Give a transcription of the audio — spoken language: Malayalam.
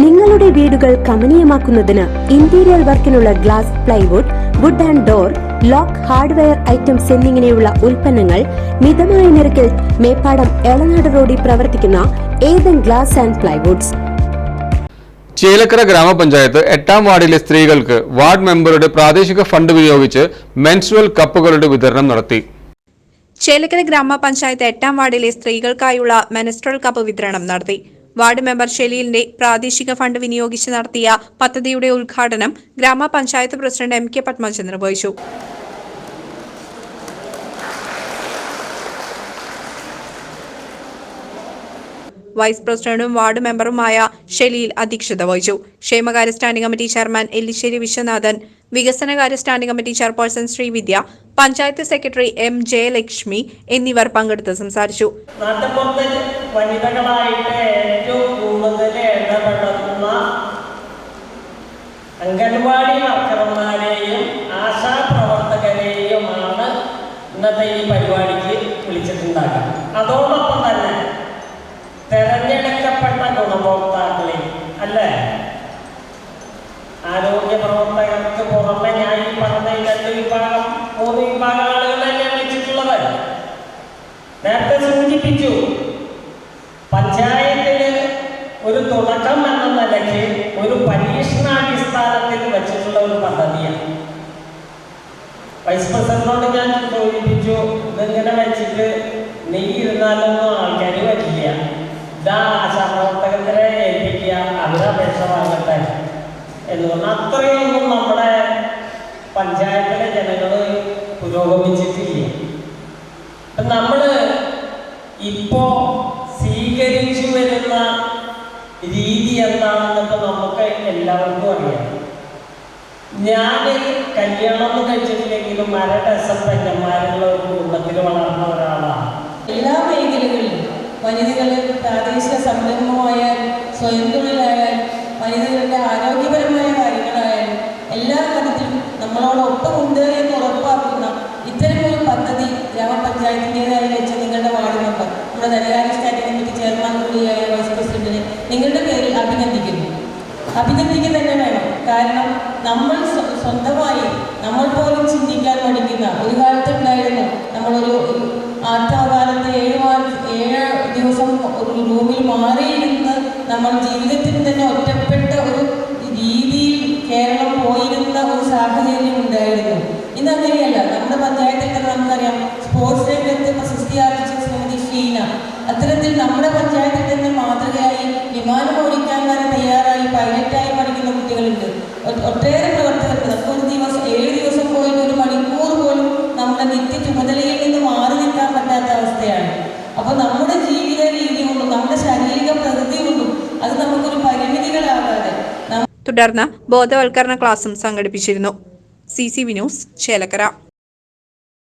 നിങ്ങളുടെ വീടുകൾ കമനീയമാക്കുന്നതിന് interior വർക്കിനുള്ള glass plywood wood and door lock hardware items എന്നിങ്ങനെയുള്ള ഉൽപ്പന്നങ്ങൾ മിതമായ നിരക്കിൽ മേപ്പാടം എളനാട് റോഡിൽ പ്രവർത്തിക്കുന്ന Ethan glass and plywoods Chelakkara ഗ്രാമപഞ്ചായത്ത് എട്ടാം വാർഡിലെ സ്ത്രീകൾക്ക് വാർഡ് മെമ്പറുടെ പ്രാദേശിക ഫണ്ട് ഉപയോഗിച്ച് മെൻസുവൽ കപ്പുകളുടെ വിതരണം നടത്തി. ചേലക്കര ഗ്രാമപഞ്ചായത്ത് എട്ടാം വാർഡിലെ സ്ത്രീകൾക്കായുള്ള മെനസ്ട്രൽ കപ്പ് വിതരണം നടത്തി. വാർഡ് മെമ്പർ ഷെലീലിന്റെ പ്രാദേശിക ഫണ്ട് വിനിയോഗിച്ച് നടത്തിയ പദ്ധതിയുടെ ഉദ്ഘാടനം ഗ്രാമപഞ്ചായത്ത് പ്രസിഡന്റ് എം കെ പത്മജൻ നിർവഹിച്ചു. വൈസ് പ്രസിഡന്റും വാർഡ് മെമ്പറുമായ ഷെലീൽ അധ്യക്ഷത വഹിച്ചു. ക്ഷേമകാര്യ standing committee chairman Ellissery Viswanathan വികസനകാര്യ standing committee chairperson Srividya panchayat secretary M Jayalakshmi എന്നിവർ പങ്കെടുത്ത് സംസാരിച്ചു. വനിതകളായിട്ട് അംഗൻവാടി വർക്കർമാരെയും ആശാപ്രവർത്തകരെയുമാണ് ഇന്നത്തെ ഈ പരിപാടിക്ക് വിളിച്ചിട്ടുണ്ടാക്കുക അതോടൊപ്പം നേരത്തെ സൂചിപ്പിച്ചു പഞ്ചായത്തിന് ഒരു തുടക്കം എന്ന നിലയ്ക്ക് ഒരു പരീക്ഷണാടിസ്ഥാനത്തിൽ വെച്ചിട്ടുള്ള ഒരു പദ്ധതിയാണ്. വൈസ് പ്രസിഡന്റിനോട് ഞാൻ സൂചിപ്പിച്ചു ഇതിങ്ങനെ വെച്ചിട്ട് നീ ഇരുന്നാലൊന്നും ആൾക്കാർ വരില്ല. ഇതാ ആശാപ്രവർത്തകരെ ഏൽപ്പിക്കുക അവരെ അപേക്ഷ വാങ്ങട്ടെ. എന്ന് പറഞ്ഞാൽ അത്രയൊന്നും നമ്മുടെ പഞ്ചായത്തിലെ ജനങ്ങൾ പുരോഗമിച്ചിട്ടില്ല. നമ്മൾ ഇപ്പോ സ്വീകരിച്ചു വരുന്ന രീതി എന്താണെന്നൊക്കെ നമുക്ക് എല്ലാവർക്കും അറിയാം. ഞാൻ കല്യാണം കഴിച്ചിട്ടില്ലെങ്കിലും പെഞ്ഞന്മാരുള്ള ഒരു കുടുംബത്തിൽ വളർന്ന ഒരാളാണ്. എല്ലാ മേഖലകളിലും വനിതകൾ പ്രാദേശിക സംരംഭമായാൽ സ്വയം തൊഴിലായാൽ വനിതകളുടെ ആരോഗ്യപരമായ കാര്യങ്ങളായാലും എല്ലാ കാര്യത്തിലും നമ്മളോടൊപ്പം നമ്മുടെ ധനകാര്യ സ്റ്റാൻഡിംഗ് കമ്മിറ്റി ചെയർമാൻ കൂടിയായ വൈസ് പ്രസിഡന്റിനെ നിങ്ങളുടെ പേരിൽ അഭിനന്ദിക്കുന്നു. അഭിനന്ദിക്കുക തന്നെ വേണം. കാരണം നമ്മൾ സ്വന്തമായി നമ്മൾ പോലും ചിന്തിക്കാൻ പഠിക്കുന്ന ഒരു കാലത്തുണ്ടായിരുന്നു. നമ്മളൊരു ആത്മകാലത്ത് ഏഴ് ഏഴ് ദിവസം ഒരു റൂമിൽ മാറിയിരുന്ന് നമ്മൾ ജീവിതത്തിൽ തന്നെ ഒറ്റപ്പെട്ട ഒരു രീതിയിൽ കേരളം പോയിരുന്ന ഒരു സാഹചര്യം ഉണ്ടായിരുന്നു. ഇന്ന് അങ്ങനെയല്ല നമ്മുടെ പഞ്ചായത്തിൽ തന്നെ നമുക്കറിയാം? സ്പോർട്സ് രംഗത്ത് പ്രശസ്തി ആർജിച്ച അത്തരത്തിൽ നമ്മുടെ പഞ്ചായത്തിൽ നിന്ന് മാതൃകയായി വിമാനം ഓടിക്കാൻ വരെ തയ്യാറായി പൈലറ്റായി പഠിക്കുന്ന കുട്ടികളുണ്ട്. ഒട്ടേറെ പ്രവർത്തകർക്ക് നമുക്ക് ഒരു ദിവസം ഏഴ് ദിവസം പോയിട്ട് ഒരു മണിക്കൂർ പോലും നമ്മുടെ നിത്യ ചുമതലയിൽ നിന്ന് മാറി നിൽക്കാൻ പറ്റാത്ത അവസ്ഥയാണ്. അപ്പോൾ നമ്മുടെ ജീവിത രീതി കൊണ്ടും നമ്മുടെ ശാരീരിക പ്രകൃതി കൊണ്ടും അത് നമുക്കൊരു പരിമിതികളാകാതെ തുടർന്ന് ബോധവൽക്കരണ ക്ലാസും സംഘടിപ്പിച്ചിരുന്നു. C C V news Chelakkara.